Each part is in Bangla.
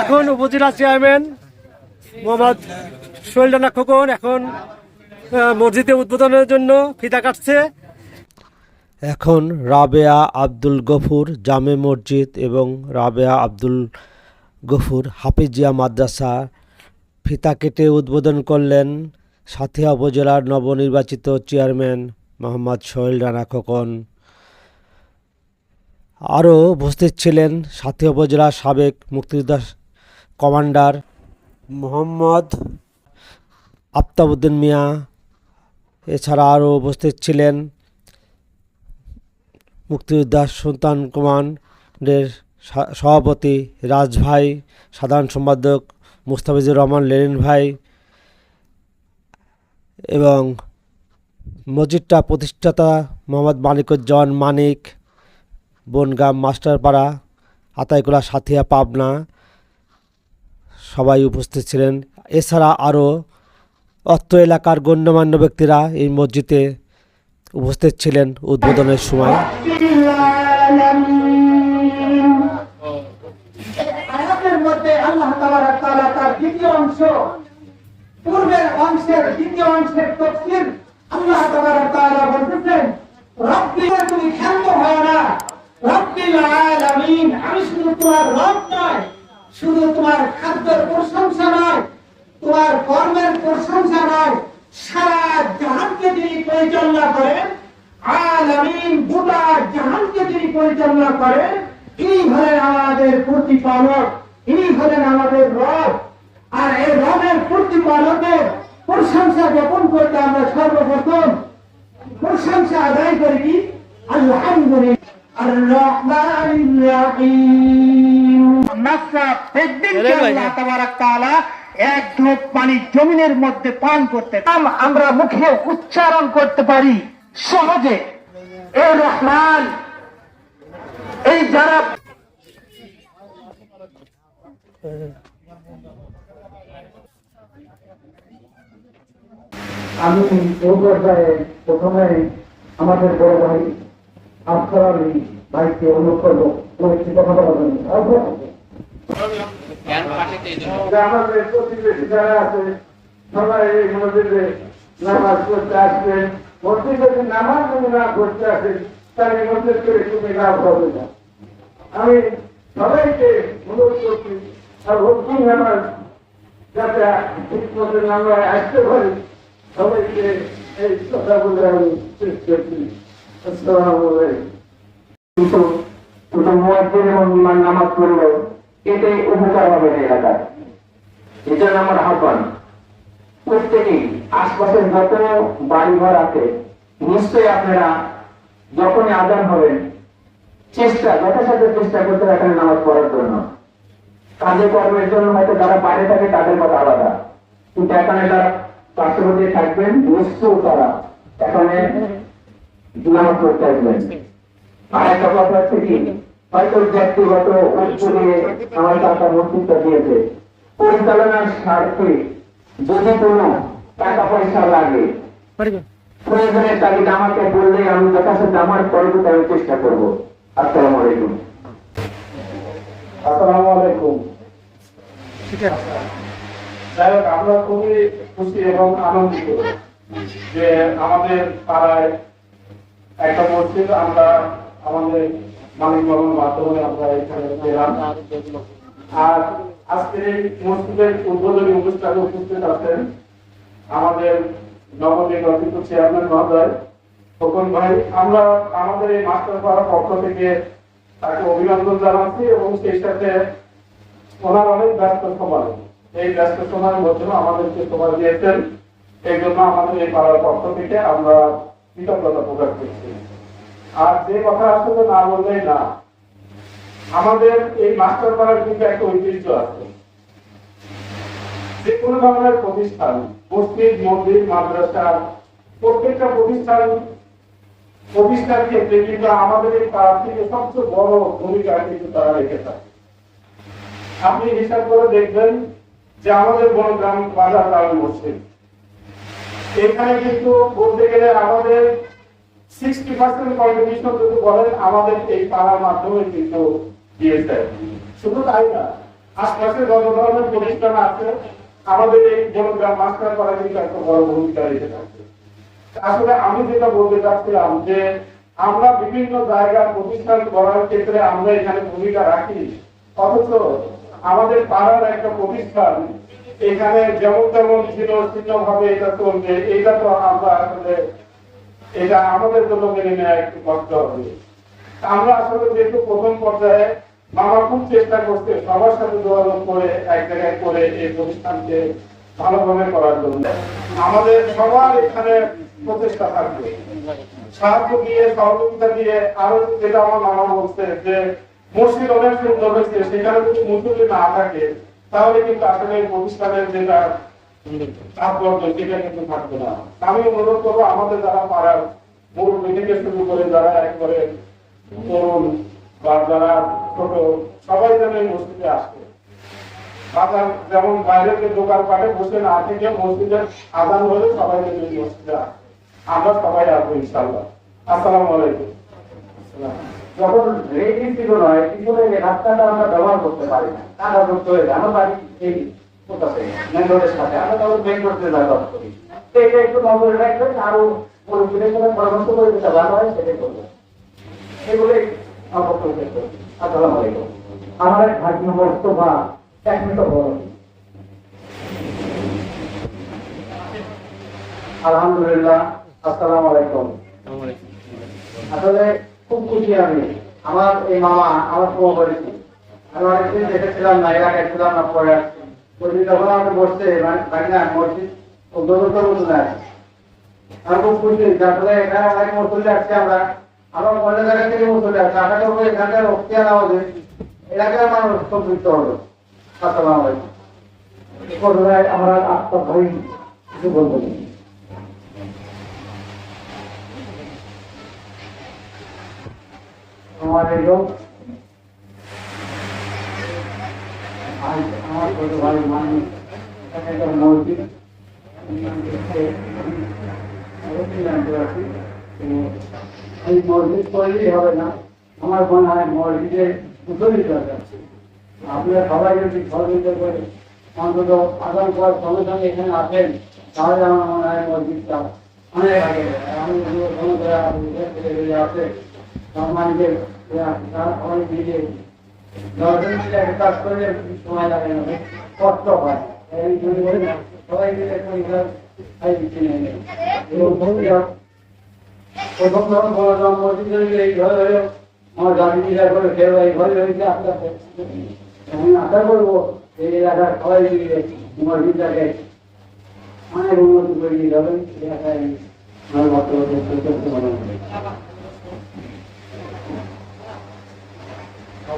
এখন উপজেলা চেয়ারম্যান মোহাম্মদ সোহেল রানা খোকন এখন মসজিদে উদ্বোধনের জন্য ফিতা কাটছে। এখন রাবেয়া আব্দুল গফুর জামে মসজিদ এবং রাবেয়া আব্দুল গফুর হাফিজিয়া মাদ্রাসা ফিতা কেটে উদ্বোধন করলেন সাথিয়া উপজেলার নবনির্বাচিত চেয়ারম্যান মোহাম্মদ সোহেল রানা খোকন। আরও উপস্থিত ছিলেন সাথিয়া উপজেলার সাবেক মুক্তিযোদ্ধা কমান্ডার মোহাম্মদ আফতাবুদ্দিন মিয়া, এছাড়া আরও উপস্থিত ছিলেন মুক্তিযোদ্ধা সুলতান কমান্ডের সভাপতি রাজ ভাই সাধারণ সম্পাদক মুস্তাফিজুর রহমান, লেনিন ভাই এবং মসজিদটা প্রতিষ্ঠাতা মোহাম্মদ মানিকুজ্জামান মানিক বনগাম, মাস্টারপাড়া, আতাইকুলা, সাথিয়া, পাবনা সবাই উপস্থিত ছিলেন। এছাড়া আরও অত্র এলাকার গণ্যমান্য ব্যক্তিরা এই মসজিদে উপস্থিত ছিলেন উদ্বোধনের সময়। পূর্বের অংশের দ্বিতীয় অংশের তফসির আল্লাহ তাআলা বলতেছেন, রব্বি, তুমি ক্ষান্ত হয় না। আমি শুধু তোমার রব নয়, শুধু তোমার খাদ্যের প্রশংসা নয়, তোমার কর্মের প্রশংসা নয়, সারা জাহানকে যিনি পরিচালনা করেন। আলামিন গোটা জাহানকে যিনি পরিচালনা করেন। ইনি হলেন আমাদের প্রতিপালক, ইনি হলেন আমাদের রব। আর এই রবের প্রতিপালকের প্রশংসা জ্ঞাপন করতে আমরা সর্বপ্রথম প্রশংসা আদায় করি আলহামদুলিল্লাহ। এক ঢোক পানি জমিনের মধ্যে পান করতে আমরা মুখে উচ্চারণ করতে পারি সহজে। এ রহমান এই যারা আমি এই পর্যায়ে প্রথমে আমাদের বড় ভাই আফসার আলী ভাইকে অনুরোধ করব কয়েকটি কথা বলার জন্য। আমাদের প্রতিবেশী যারা আছে সবাই এই মসজিদে নামাজ পড়তে আসবেন মসজিদে যদি নামাজ যদি না পড়তে আসেন তাহলে মসজিদ করে তুমি লাভ হবে না। আমি সবাইকে অনুরোধ করছি আর ভক্তি নামাজ যাতে ঠিক মতো আমরা আসতে পারি সবাইকে এই কথা বলে আমি শেষ করছি। কিন্তু শুধু মুয়াজ্জিন এবং ইমাম নামাজ পড়ল এতে উপকার হবে না এলাকায় এটা আমার আহ্বান প্রত্যেকেই আশপাশের যত বাড়িঘর আছে নিশ্চয়ই আপনারা যখনই আজান হবেন চেষ্টা যথাসাধ্য চেষ্টা করতে এখানে নামাজ পড়ার জন্য কাজে কর্মের জন্য হয়তো যারা বাইরে থাকে তাদের কথা আলাদা কিন্তু এখানে যারা পার্শ্ববর্তী থাকবেন নিশ্চয় তারা এখানে নামাজ পড়তে আর একটা কথা হচ্ছে কি হয়তো ব্যক্তিগত উদ্যোগে আমার টাকা মসজিদটা দিয়েছে। পরিচালনার স্বার্থে যদি কোনো টাকা পয়সা লাগে প্রয়োজনের তাগিদ আমাকে বললে আমি যথাসাধ্য আমার পরবর্তী আমি চেষ্টা করব। আসসালামু আলাইকুম। আসসালামু আলাইকুম। যাই হোক আমরা খুবই খুশি এবং আনন্দিত যে আমাদের পাড়ায় একটা মসজিদ আমরা আমাদের মালিক বাবুর মাধ্যমে আমরা এখানে পেলাম। আর আজকের এই মসজিদের উদ্বোধনী অনুষ্ঠানে উপস্থিত আছেন আমাদের নবনির্বাচিত চেয়ারম্যান মহোদয়। খোকন ভাই, আমরা আমাদের এই মাস্টার পাড়ার পক্ষ থেকে তাকে অভিনন্দন জানাচ্ছি এবং সেই সাথে ওনার অনেক ব্যস্ত সময়। এই ব্যস্ত সময়ের মধ্যে আমাদেরকে সময় দিয়েছেন। এই জন্য আমাদের এই পাড়ার পক্ষ থেকে আমরা কৃতজ্ঞতা প্রকাশ করছি। আর যে কথা আসলে না বললেই না। আমাদের এই মাস্টার পাড়ার কিন্তু একটা ঐতিহ্য আছে। যে কোনো ধরনের প্রতিষ্ঠান, মসজিদ, মন্দির, মাদ্রাসা, প্রত্যেকটা প্রতিষ্ঠান প্রতিষ্ঠার ক্ষেত্রে কিন্তু আমাদের এই পাড়া থেকে সবচেয়ে বড় ভূমিকা কিন্তু তারা রেখে থাকে। আপনি হিসাব করে দেখবেন যে আমাদের বনগ্রাম বাজার গ্রামে মসজিদ। এখানে কিন্তু বলতে গেলে আমাদের সিক্সটি পার্সেন্ট যদি বলেন, আমাদের এই পাড়ার মাধ্যমে কিন্তু শুধু তাই না আশপাশে যত ধরনের প্রতিষ্ঠান আছে, আমাদের এই জনগ্রাম মাস্টার কিন্তু একটা বড় ভূমিকা রেখে আসলে আমি যেটা বলতে চাচ্ছিলাম যে, আমরা বিভিন্ন জায়গার প্রতিষ্ঠান করার ক্ষেত্রে আমরা এখানে ভূমিকা রাখি। অথচ আমাদের পাড়ার একটা প্রতিষ্ঠান এখানে যেমন তেমন ছিল ভাবে এটা চলবে এটা তো আমরা আসলে, এটা আমাদের জন্য মেনে নেওয়া একটু কষ্ট হবে। আমরা আসলে যেহেতু প্রথম পর্যায়ে, মামা খুব চেষ্টা করছে সবার সাথে যোগাযোগ করে, এক জায়গায় করে এই প্রতিষ্ঠানকে ভালোভাবে করার জন্য। আমাদের সবার এখানে প্রচেষ্টা থাকবে। সাহায্য দিয়ে, সহযোগিতা দিয়ে আরও যেটা আমার মামা বলছে যে, মসজিদ অনেক সুন্দর হয়েছে, সেখানে যদি মুসলিম না থাকে তাহলে কিন্তু আসলে প্রতিষ্ঠানের যেটা তাৎপর্য সেটা কিন্তু থাকবে না। আমি অনুরোধ করব, আমাদের যারা পাড়ার শুরু করে, যারা একবারে তরুণ বা যারা ছোট, সবাই যেন এই মসজিদে আসবে বাজার যেমন বাইরে যে দোকান পাটে বসে না থেকে মসজিদের আদান হলে সবাই যেন এই মসজিদে আমরা সবাই আসব ইনশাল্লাহ আসসালামু আলাইকুম। যখন রেডি ছিল নয় পিছনে এই রাস্তাটা আমরা ব্যবহার করতে পারি না। করতে হয়ে আমার বাড়ি এই কোথাতে মেন রোডের সাথে আমরা তখন মেন রোড করি। তো এটা একটু নজরে রাখবেন আরও পরিবেশের সাথে পরামর্শ করে যেটা ভালো হয় সেটাই আমার আসসালামু আলাইকুম। আমার এক ভাগ্য মোস্তফা এক মিনিট বড় আলহামদুলিল্লাহ আসসালামু আলাইকুম। আসলে খুব খুশি আমি। আমার এই মামা আমার পুরো পরিচিত আমি অনেকদিন দেখেছিলাম না আগে ছিলাম না, পরে আসছি। যখন আমাকে বসছে বাড়ি না, মসজিদ, ও দৌড়তে মতো না আমি খুব খুশি যে আসলে এখানে অনেক মুসল্লি আসছে আমরা। আমার অন্য জায়গা থেকে মুসল্লি আসছে। আশা করব এখানকার অক্তিয়ার আমাদের এলাকার মানুষ সম্পৃক্ত হলো। আসসালামু আলাইকুম। আমার আত্মা ভাই কিছু বলবেন আমার ভাই আমার ভাই মানে মসজিদ। এই মসজিদ হবে না। আমার মনে হয় উদ্যোগী দরকার আপনারা সবাই যদি সহযোগিতা করে অন্তত আগাম করার সঙ্গে সঙ্গে এখানে আসেন, তাহলে আমার মনে হয় মসজিদটা অনেক আগে আমি আছে নিজে দশজন মিলে একটা কাজ করলে সময় লাগে না কষ্ট হয়। এই জন্য বলি না, সবাই মিলে পরিবার এই কিনে নেয়। এবং প্রথম যখন বললাম এই এই এই অনেক উন্নতি করে এলাকায় আমার বক্তব্য করতে মনে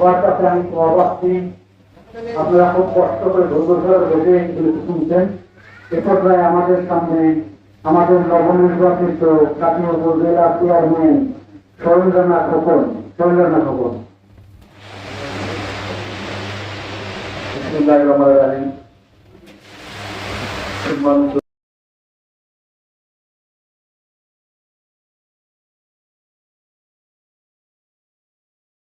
সবার কাছে আমি অবাস্তি আপনারা খুব কষ্ট করে ধৈর্য ধরে বেঁধে এগুলো শুনছেন। এ আমাদের সামনে আমাদের নবনির্বাচিত জাতীয় উপজেলা চেয়ারম্যান শৈলেন্দ্রনা খোকন শৈলেন্দ্রনা খোকন। সম্মানিত